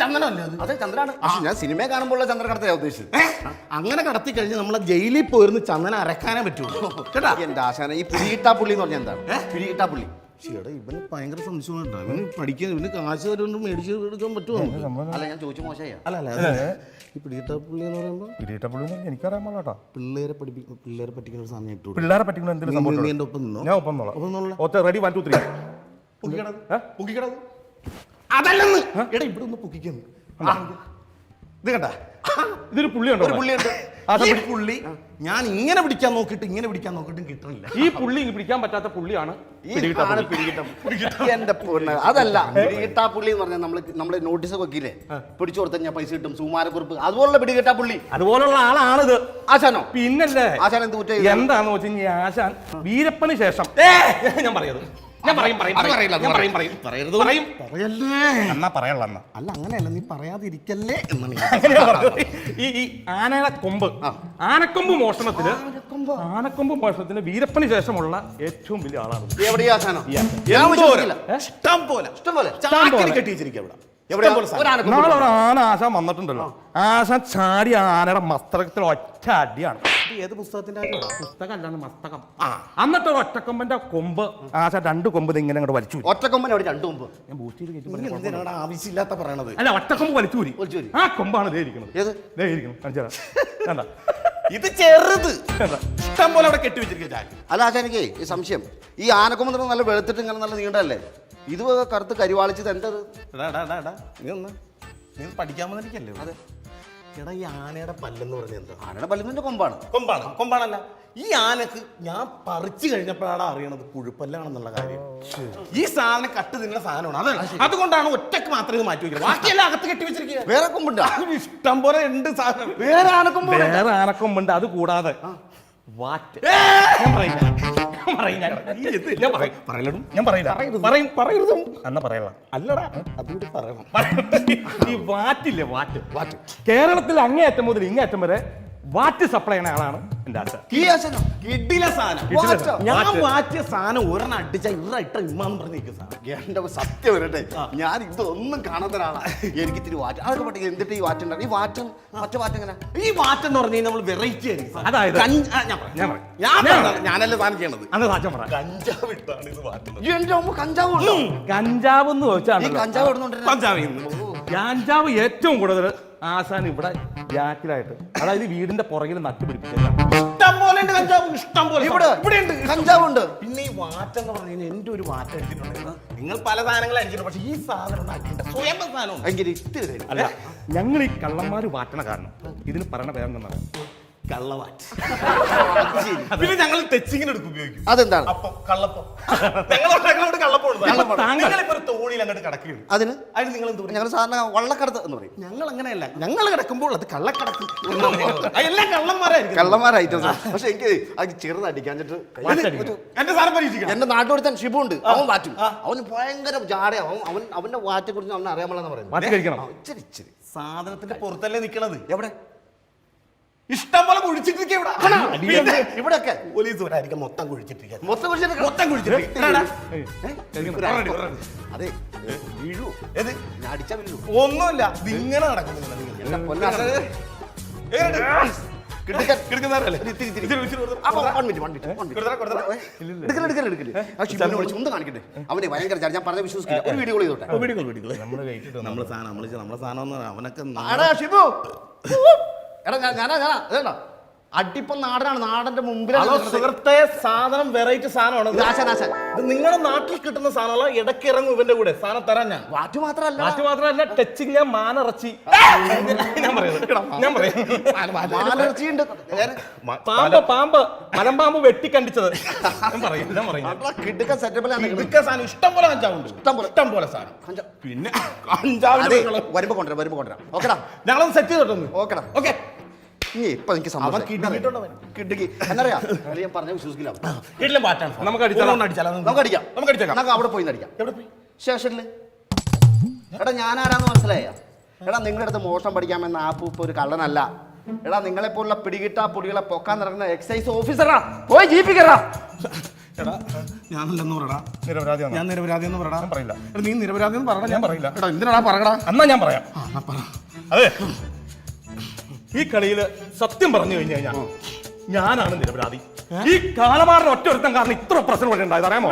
ചന്ദനമല്ലേ അത്? അതെ ചന്ദ്രനാണ് പക്ഷെ ഞാൻ സിനിമ കാണുമ്പോൾ ചന്ദ്രൻ കടത്തയാ ഉദ്ദേശിച്ചത്? അങ്ങനെ കടത്തി കഴിഞ്ഞ് നമ്മളെ ജയിലിൽ പോയിരുന്ന് ചന്ദനം അരക്കാനേ പറ്റുള്ളൂ. കേട്ടാ? എന്റെ ആശാന ഈ പിടികിട്ടാ പുള്ളി എന്ന് പറഞ്ഞാൽ എന്താണ് പിടികിട്ടാ പുള്ളി. ചേട്ടാ ഇവന് ഭയങ്കര സംശയമുണ്ടോ ഇവന് പഠിക്കാൻ ഇവന് കാശ് തരുകൊണ്ട് മേടിച്ച് എടുക്കാൻ പറ്റുമോ അല്ല ഞാൻ ചോദിച്ചു മോശമായ? അല്ല അല്ല ഈ പിടികിട്ട പുള്ളി എന്ന് പറയുമ്പോൾ പിടികിട്ട പുള്ളി എനിക്കറിയാൻ പാടാട്ടോ പിള്ളേരെ പഠിപ്പിക്കും പിള്ളേരെ പറ്റിക്കുന്ന ഒരു സാധനം ഇട്ടു പിള്ളേരെ പറ്റിക്കുന്ന എന്തെങ്കിലും സംഭവം എന്റെ ഒപ്പം നിന്നോ? ഞാൻ ഒപ്പം നോളാം ഒപ്പം നിന്നോളാം. ഒറ്റ റെഡി വൺ ടു ത്രീ അതല്ലെന്ന്. എടാ ഇവിടെ ഒന്ന് പൊക്കിക്കുന്നു ഇത് കണ്ട? ഇതൊരു പുള്ളിയുണ്ടോ ഒരു പുള്ളിയുണ്ട്. ഈ പുള്ളി ഞാൻ ഇങ്ങനെ പിടിക്കാൻ നോക്കിട്ട് ഇങ്ങനെ പിടിക്കാൻ നോക്കിട്ടും കിട്ടണില്ല. ഈ പുള്ളി പിടിക്കാൻ പറ്റാത്ത പുള്ളിയാണ് ഈ ആണ്. എന്റെ പൊണ്ണ് അതല്ല പിടികിട്ടാ പുള്ളി എന്ന് പറഞ്ഞാൽ നമ്മൾ നമ്മൾ നോട്ടീസ് വെക്കില്ലേ? പിടിച്ചു കൊടുത്ത ഞാൻ പൈസ കിട്ടും സുമാരക്കുറിപ്പ്. അതുപോലുള്ള പിടികിട്ടാ പുള്ളി. അതുപോലുള്ള ആളാണിത്. ആശാനോ? പിന്നല്ലേ? ആശാൻ എന്ത് കുറ്റം? എന്താന്ന് വെച്ച് കഴിഞ്ഞാൽ ആശാൻ വീരപ്പന് ശേഷം. ഞാൻ പറയത് ഞാൻ പറയും പറയും അത് പറയില്ല, അത് ഞാൻ പറയും പറയും. പറയും. പറയരുത്. പറയും. പറയല്ലേ? എന്നാ പറയല്ല എന്നാ അല്ല അങ്ങനെയല്ല നീ പറയാതിരിക്കല്ലേ എന്നാണ് ഞാൻ അങ്ങനെയാ പറഞ്ഞത്. ഈ ഈ ആനയുടെ കൊമ്പ് ആനക്കൊമ്പ് മോഷണത്തിന് ആനക്കൊമ്പ്. മോഷണത്തിന് വീരപ്പന് ശേഷമുള്ള ഏറ്റവും വലിയ ആളാണ്. ഇത്. എവിടെയാ ആശാനോ? ഞാൻ എന്തോരം? വിശ്വസിക്കില്ല. ഇഷ്ടം പോലെ. ഇഷ്ടം പോലെ. ചാക്കിന് കെട്ടി വെച്ചിരിക്കുക ഇവിടെ. എവിടെയാ? സാധനം. ആനക്കൊമ്പ് നാളെ ഒരു ആന ആശാൻ വന്നിട്ടുണ്ടല്ലോ. ആശാൻ ചാടി ആനയുടെ മസ്തകത്തിൽ ഒറ്റ അടിയാണ്. ഇത് ഏത് പുസ്തകത്തിന്റെ പുസ്തകം അല്ലാണ്ട് മസ്തകം. എന്നിട്ട് ഒരു ഒറ്റക്കൊമ്പന്റെ കൊമ്പ്. ആശാ രണ്ട് കൊമ്പ് ഇങ്ങനെ അങ്ങോട്ട് വലിച്ചു ഊരി. ഒറ്റക്കൊമ്പൻ അവിടെ രണ്ടു മുമ്പ് ഞാൻ ബൂസ്റ്റ് ചെയ്ത് കയറ്റി നീ പറഞ്ഞു. എന്തിനാണ് ആവശ്യമില്ലാത്ത പറയണത്? അല്ല ഒറ്റക്കൊമ്പ് വലിച്ചൂരി വലിച്ചൂരി. ആ കൊമ്പാണ് ദേ ഇരിക്കുന്നത് ഏത്? ദേ ഇരിക്കുന്നു കാണിച്ചു തരാം. കണ്ടാ? ഇത് ചെറുത്. കണ്ടാ? ഇഷ്ടം പോലെ അവിടെ കെട്ടി വെച്ചിരിക്കുക ചാക്ക് അല്ല ആശാനിക്ക് ഈ സംശയം. ഈ ആനക്കൊമ്പൻ നല്ല വെളുത്തിട്ട് ഇങ്ങനെ നല്ല നീണ്ടല്ലേ ഇത് കറുത്ത് കരിവാളിച്ചത് എന്തത് എടാ, എടാ, എടാ, എടാ. നീ ഒന്ന് നീ പഠിക്കാൻ വന്നിരിക്കല്ലേ? അതെ. എടാ ഈ ആനയുടെ പല്ലെന്ന് പറഞ്ഞ എന്താ? ആനയുടെ പല്ലുവിന്റെ കൊമ്പാണ്. കൊമ്പാണ്. കൊമ്പാണല്ല. ഈ ആനക്ക് ഞാൻ പറിച്ചു കഴിഞ്ഞപ്പോഴാണ് അറിയണത് പുഴുപ്പല്ലാണെന്നുള്ള കാര്യം. ഈ സാധനം കട്ട് തിന്നുന്ന സാധനമാണ്. അതാണ്. അതുകൊണ്ടാണ് ഒറ്റയ്ക്ക് മാത്രമേ ഇത് മാറ്റി വെക്കുന്നത് ബാക്കിയെല്ലാം അകത്ത് കെട്ടി വെച്ചിരിക്കുക വേറെ കൊമ്പുണ്ട്? ഇഷ്ടം പോലെ ഉണ്ട് സാധനം. വേറെ ആനക്കൊമ്പ് വേറെ ആനക്കൊമ്പുണ്ട്. അത് കൂടാതെ വാറ്റ്. ഞാൻ. ഈ ഇത് ഞാൻ പറയും ഞാൻ പറയില്ല. പറയും പറയരുത്. എന്നാ പറയല? അല്ലടാ. അതുകൂടി പറയണം. ഈ വാറ്റില്ലേ വാറ്റ്? വാറ്റ്. കേരളത്തിൽ അങ്ങേയറ്റം മുതൽ ഇങ്ങേയറ്റം വരെ വാറ്റ് സപ്ലൈ ചെയ്യുന്ന ആളാണ് എന്റെ അച്ഛൻ. ഞാൻ വാറ്റ്. മാറ്റിയ സാധനം ഒരെണ്ണം അടിച്ച ഇറ ഇട്ട ഇമ്മാന്ന് പറഞ്ഞിരിക്കും സാധനം എന്റെ സത്യം വരട്ടെ. ഞാൻ ഇതൊന്നും കാണാത്ത ഒരാളാ. എനിക്ക് ഇത്തിരി വാറ്റ്. അതൊക്കെ പറ്റി എന്തിട്ട് ഈ വാറ്റ് ഉണ്ടാവും ഈ വാറ്റം? മറ്റേ വാറ്റ് എങ്ങനെ? ഈ വാറ്റ് എന്ന് പറഞ്ഞു കഴിഞ്ഞാൽ നമ്മൾ വെറൈറ്റി ആയിരിക്കും അതായത്? ഞാൻ. ഞാനല്ലേ സാധനം ചെയ്യണത്? പറ കഞ്ചാവ് ഇട്ടാണ് ഇത് വാറ്റ് ഈ എന്റെ അമ്മ കഞ്ചാവ് ഉണ്ടോ? കഞ്ചാവ് എന്ന് ഈ വെച്ചാൽ കഞ്ചാവ് ഇടുന്നുണ്ട് കഞ്ചാവ് കഞ്ചാവ് ഏറ്റവും കൂടുതൽ ആശാൻ ഇവിടെ ജാക്കിലായിട്ട്. അതായത് വീടിന്റെ പുറകിൽ നട്ടുപിടിപ്പിച്ചില്ല ഇഷ്ടം പോലെ ഉണ്ട് കഞ്ചാവ് ഇഷ്ടം പോലെ ഇവിടെ ഇവിടെ ഉണ്ട് പിന്നെ ഈ വാറ്റം എന്ന് പറഞ്ഞു കഴിഞ്ഞാൽ എന്റെ ഒരു വാറ്റം എടുത്തിട്ടുണ്ട്. നിങ്ങൾ പല സാധനങ്ങൾ അടിച്ചിട്ടുണ്ട്. പക്ഷേ ഈ സാധനം ഒന്ന് അടിക്കണ്ട. സ്വയം സാധനം എങ്കിൽ ഇത്തിരി തരും. അല്ല ഞങ്ങൾ ഈ കള്ളന്മാര് വാറ്റണ കാരണം ഇതിന് പറയണ പേരെന്താണ് കള്ളവാറ്റ്. പിന്നെ ഞങ്ങൾ തെച്ചിങ്ങിന് എടുക്കും ഉപയോഗിക്കും. അതെന്താണ്? അപ്പം കള്ളപ്പം. ഞങ്ങൾ അതിന്? അതിന് നിങ്ങൾ എന്ത് ഞങ്ങൾ സാധാരണ വള്ളക്കടത്ത് എന്ന് പറയും. ഞങ്ങൾ അങ്ങനെയല്ല. ഞങ്ങൾ കിടക്കുമ്പോൾ അത് കള്ളക്കടത്ത്. എല്ലാം കള്ളന്മാരായിരിക്കും. കള്ളന്മാർ പക്ഷെ എനിക്ക് അത് ചെറുതടിക്കാൻ. എന്റെ സാധനം പരീക്ഷിക്കണം. എന്റെ നാട്ടിലൊരുത്തൻ ഷിബു ഉണ്ട് അവൻ വാറ്റും അവന് ഭയങ്കര ജാടയാവും അവൻ അവന്റെ വാറ്റെ കുറിച്ച് അവൻ അറിയാമല്ലെന്ന് പറയുന്നത്. ഇച്ചിരി ഇച്ചിരി. സാധനത്തിന്റെ പുറത്തല്ലേ നിക്കണത്? എവിടെ? ഇഷ്ടം പോലെ കുഴിച്ചിട്ടിരിക്കുക ഇവിടെ പിന്നെ ഇവിടെയൊക്കെ പോലീസ് വരായിരിക്കും മൊത്തം കുഴിച്ചിട്ടിരിക്കുക മൊത്തം കുഴിച്ചിട്ട് മൊത്തം കുഴിച്ചിട്ടിരിക്കുക അതെ വീഴൂ. ഏത്? ഞാൻ അടിച്ചാ വീഴൂ. ഒന്നുമില്ല. ഇങ്ങനെ, കാണിക്കട്ടെ? അവനെ ഭയങ്കര. ഞാൻ പറഞ്ഞ വിശ്വസിക്കില്ല. ഒരു വീഡിയോ ചെയ്തോട്ടെ. നമ്മളെ സാധനം നമ്മൾ സാധനം അവനൊക്കെ ഷിബു! എടാ ഞാൻ- ഞാനാ അതേണ്ട? അടിപ്പം നാടനാണ്. നാടന്റെ മുമ്പിലാണ് ഹലോ നിൽക്കുന്നത്. സുഹൃത്തെ സാധനം വെറൈറ്റി സാധനമാണ്. ഇത് ആശാൻ, ആശാൻ. ഇത് നിങ്ങളുടെ നാട്ടിൽ കിട്ടുന്ന സാധനമല്ല ഇടയ്ക്ക് ഇറങ്ങും ഇവന്റെ കൂടെ. സാധനം തരാൻ ഞാൻ. വാറ്റ് മാത്രല്ല വാറ്റ് മാത്രമല്ല ടച്ചിങ് മാനിറച്ചി. ഞാൻ പറയുന്നത് ഞാൻ പറയാം. മാലർച്ചയുണ്ട് വേറെ പാമ്പ് പാമ്പ്. മലമ്പാമ്പ് വെട്ടിക്കണ്ടിച്ചത് ഞാൻ പറയും ഞാൻ പറയും. അതാ കിടുക്കൻ സെറ്റപ്പിലാണ് നിൽക്കുന്നത്. ഇതൊക്കെ സാധനം ഇഷ്ടം പോലെ കഞ്ചാവുണ്ട് ഇഷ്ടം പോലെ. ഇഷ്ടം പോലെ സാധനം. കഞ്ചാ- പിന്നെ അതെ കഞ്ചാവിന്റെ വരുമ്പോ കൊണ്ടുവരാം വരുമ്പോ കൊണ്ടുവരാം. ഓക്കെടാ. ഞങ്ങളൊന്ന് സെറ്റ് ചെയ്തിട്ടൊന്ന്. ഓക്കെടാ. ഓക്കെ. ഇപ്പൊ എനിക്ക് അവൻ അവൻ? കിടുക്കി എന്നറിയാ. അല്ലെങ്കിൽ ഞാൻ പറഞ്ഞ വിശ്വസിക്കില്ല വീട്ടിലും പാറ്റാണ് നമുക്ക് അടിച്ചാലോ? ഒന്ന് അടിച്ചാലോ? നമുക്ക് അടിക്കാം. നമുക്ക് അടിച്ചേക്കാം നമുക്ക് അവിടെ പോയി അടിക്കാം. എവിടെ പോയി? സ്റ്റേഷനിൽ എടാ ഞാൻ ആരാന്ന് മനസ്സിലായ? എടാ നിങ്ങളുടെ അടുത്ത് മോഷണം പഠിക്കാമെന്ന ആപ്പൂപ്പ് ഇപ്പൊ ഒരു കള്ളനല്ല. എടാ നിങ്ങളെ പോലുള്ള പിടികിട്ടാ പൊടികളെ പൊക്കാൻ നടക്കുന്ന എക്സൈസ് ഓഫീസറാ പോയി ജീപ്പിക്കറാ എടാ ഞാനല്ലെന്ന് പറടാ. നിരപരാധിയാണ് ഞാൻ നിരപരാധി എന്ന് പറടാ പറയില്ല. എടാ നീ നിരപരാധി എന്ന് പറടാ. ഞാൻ പറയില്ല. എടാ എന്തിനാടാ പറയടാ? എന്നാ ഞാൻ പറയാം. ആ, എന്നാ പറ. അതെ. ഈ കളിയിൽ സത്യം പറഞ്ഞു കഴിഞ്ഞു കഴിഞ്ഞാൽ ഞാനാണ് നിരപരാധി. ഈ കാലമാറിന് ഒറ്റ ഒരുത്തം കാരണം ഇത്ര പ്രശ്നം ഉണ്ടായത് അറിയാമോ?